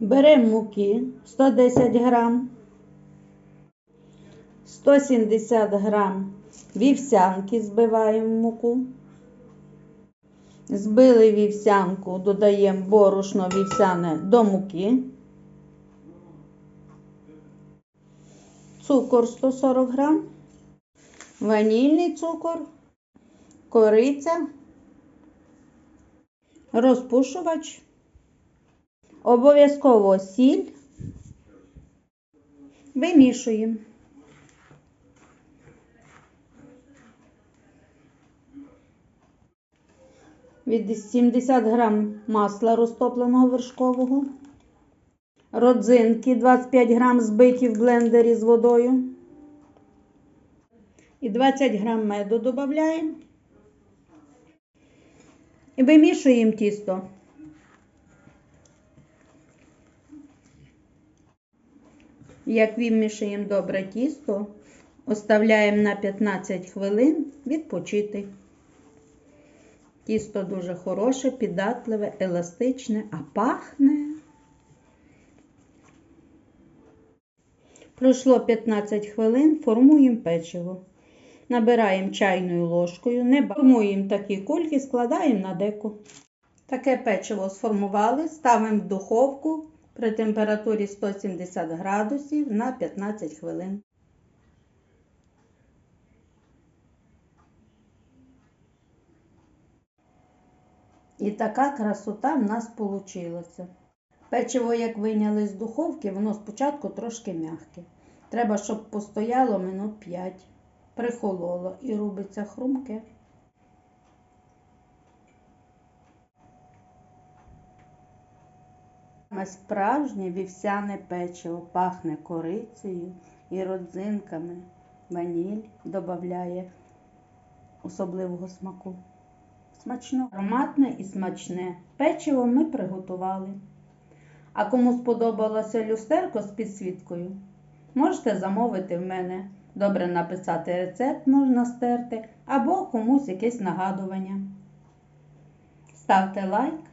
Беремо муки 110 грам, 170 грам вівсянки збиваємо муку. Збили вівсянку, додаємо борошно вівсяне до муки. Цукор 140 грам, ванільний цукор, кориця, розпушувач, обов'язково сіль. Вимішуємо. Від 70 грам масла розтопленого вершкового, родзинки 25 грам збиті в блендері з водою. І 20 грам меду додаємо. І вимішуємо тісто. Як вимішуємо добре тісто, оставляємо на 15 хвилин відпочити. Тісто дуже хороше, піддатливе, еластичне, а пахне. Пройшло 15 хвилин, формуємо печиво. Набираємо чайною ложкою, не формуємо такі кульки, складаємо на деко. Таке печиво сформували, ставимо в духовку при температурі 170 градусів на 15 хвилин. І така красота в нас вийшла. Печиво, як вийняли з духовки, воно спочатку трошки м'яке. Треба, щоб постояло минут 5, прихололо і робиться хрумке. Справжнє вівсяне печиво пахне корицею і родзинками. Ваніль додає особливого смаку. Смачно, ароматне і смачне. Печиво ми приготували. А кому сподобалося люстерко з підсвіткою, можете замовити в мене. Добре написати рецепт можна стерти, або комусь якесь нагадування. Ставте лайк,